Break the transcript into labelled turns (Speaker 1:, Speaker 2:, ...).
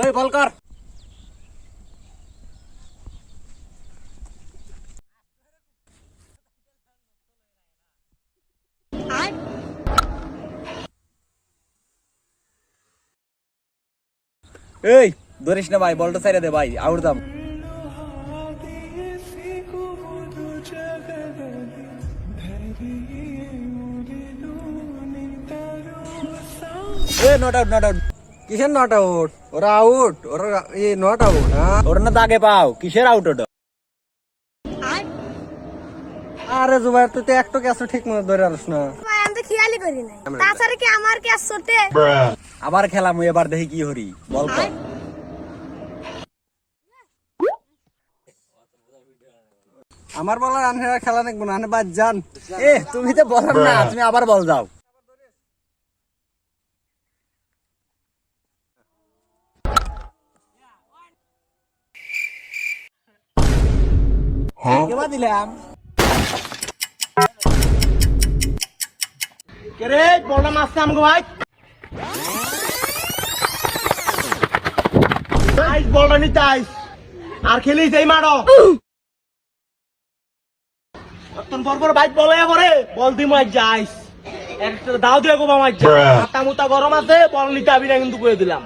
Speaker 1: ওই বল কর। এই, ধরিস না ভাই, বলটা সাইডে দে ভাই, আউট দাম। নট আউট নট আউট
Speaker 2: কিসের নট আউট ওরা আউট ওরা এই নট আউট হ্যাঁ?
Speaker 1: ওর না দাগে পাও। কিসের আউট ওটা?
Speaker 2: আরে জুবাইর তুই তো একটু ক্যাচ ঠিক মতো ধরে আস না।
Speaker 3: আমি তো খেয়ালই করি নাই। তাছাড়া কি আমার ছোটে?
Speaker 1: আবার খেলাম এবার দেখি কি হরি বল কর
Speaker 2: আমার বলার আনহেরা খেলা দেখব না বাদ যান।
Speaker 1: এ তুমি তো বলার না তুমি আবার বল যাও। কেবা দিলাম
Speaker 4: রে বলটা মারছে আমাকে ভাই আইস বলটা নিতে আইস আর খেলিস এই মারো তখন পর পর বাইক বলে পরে বল দি মার যাইস একটা দাও দিয়ে গো মার যা মাথা মুতা গরম আছে বল নিতে আবি না কিন্তু করে দিলাম